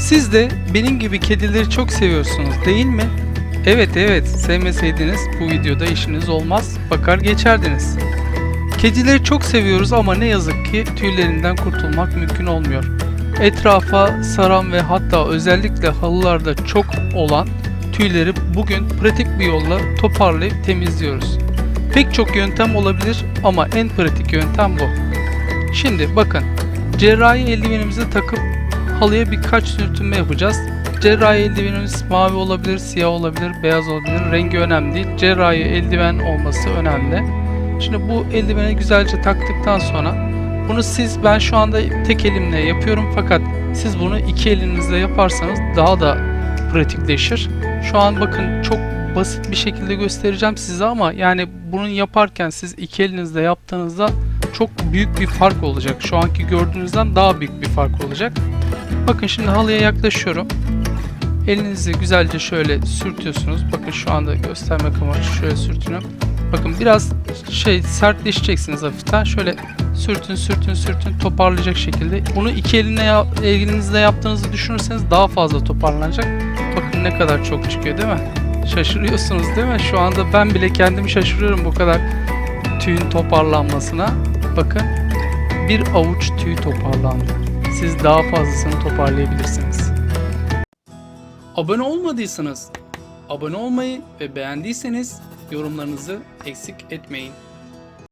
Siz de benim gibi kedileri çok seviyorsunuz değil mi? Evet evet sevmeseydiniz bu videoda işiniz olmaz bakar geçerdiniz. Kedileri çok seviyoruz ama ne yazık ki tüylerinden kurtulmak mümkün olmuyor. Etrafa saran ve hatta özellikle halılarda çok olan tüyleri bugün pratik bir yolla toparlayıp temizliyoruz. Pek çok yöntem olabilir ama en pratik yöntem bu. Şimdi bakın cerrahi eldivenimizi takıp halıya birkaç sürtünme yapacağız. Cerrahi eldivenimiz mavi olabilir, siyah olabilir, beyaz olabilir. Rengi önemli değil. Cerrahi eldiven olması önemli. Şimdi bu eldiveni güzelce taktıktan sonra bunu siz ben şu anda tek elimle yapıyorum fakat siz bunu iki elinizle yaparsanız daha da pratikleşir. Şu an bakın çok basit bir şekilde göstereceğim size ama yani bunu yaparken siz iki elinizle yaptığınızda çok büyük bir fark olacak. Şu anki gördüğünüzden daha büyük bir fark olacak. Bakın şimdi halıya yaklaşıyorum. Elinizi güzelce şöyle sürtüyorsunuz. Bakın şu anda göstermek amaçlı şöyle sürtünüyorum. Bakın biraz şey sertleşeceksiniz hafiften. Şöyle sürtün sürtün sürtün toparlayacak şekilde. Bunu iki eline ya- elinizle yaptığınızı düşünürseniz daha fazla toparlanacak. Bakın ne kadar çok çıkıyor değil mi? Şaşırıyorsunuz değil mi? Şu anda ben bile kendimi şaşırıyorum bu kadar tüyün toparlanmasına. Bakın bir avuç tüy toparlandı. Siz daha fazlasını toparlayabilirsiniz. Abone olmadıysanız abone olmayı ve beğendiyseniz yorumlarınızı eksik etmeyin.